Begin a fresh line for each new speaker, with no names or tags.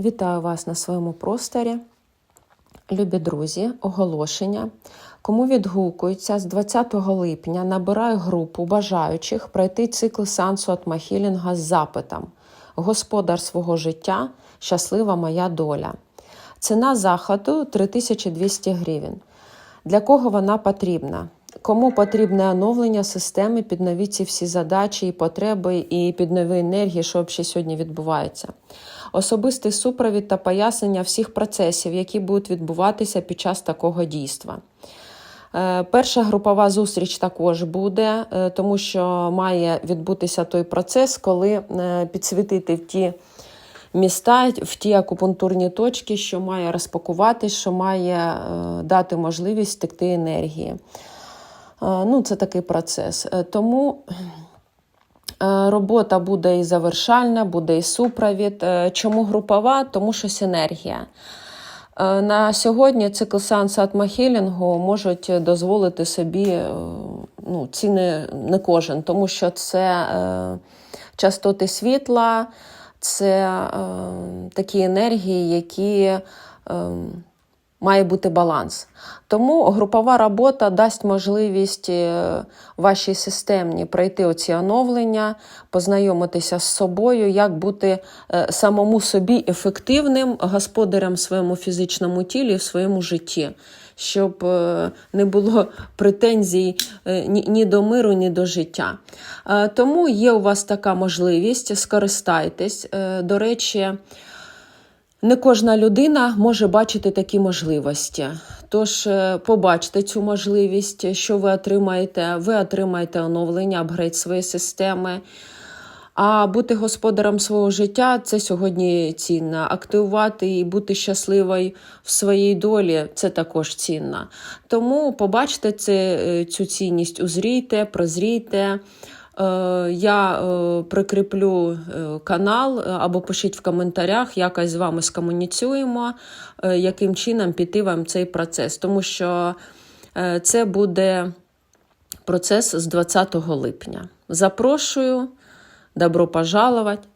Вітаю вас на своєму просторі. Любі друзі, оголошення. Кому відгукується з 20 липня набираю групу бажаючих пройти цикл сеансу Атмахілінга з запитом Господар свого життя, щаслива моя доля. Ціна заходу 3200 гривень. Для кого вона потрібна? Кому потрібне оновлення системи під нові ці всі задачі і потреби, і під нові енергії, що взагалі сьогодні відбувається? Особистий супровід та пояснення всіх процесів, які будуть відбуватися під час такого дійства. Е, Перша групова зустріч також буде, е, тому що має відбутися той процес, коли е, підсвітити в ті міста, в ті акупунктурні точки, що має розпакуватись, що має дати можливість втекти енергії. Е, Ну, це такий процес. Е, Тому е, робота буде і завершальна, буде і супровід. Чому групова? Тому що синергія. На сьогодні цикл сеансу атмахілінгу можуть дозволити собі ну, ціни не кожен, тому що це частоти світла, це такі енергії, які е, має бути баланс. Тому групова робота дасть можливість е, вашій системі пройти оці оновлення, познайомитися з собою, як бути е, самому собі ефективним господарем в своєму фізичному тілі, в своєму житті, щоб е, не було претензій ні до миру, ні до життя. Тому є у вас така можливість, скористайтесь. До речі, не кожна людина може бачити такі можливості. Тож е, побачте цю можливість, що ви отримаєте. Ви отримаєте оновлення, апгрейд своєї системи. А бути господарем свого життя це сьогодні цінно. Активувати і бути щасливою в своїй долі це також цінно. Тому побачте е, цю цінність, узрійте, прозрійте. Е, Я е, прикріплю е, канал або пишіть в коментарях, якось з вами скомуніцюємо, яким чином піти вам цей процес. Тому що це буде процес з 20 липня. Запрошую, добро пожаловать,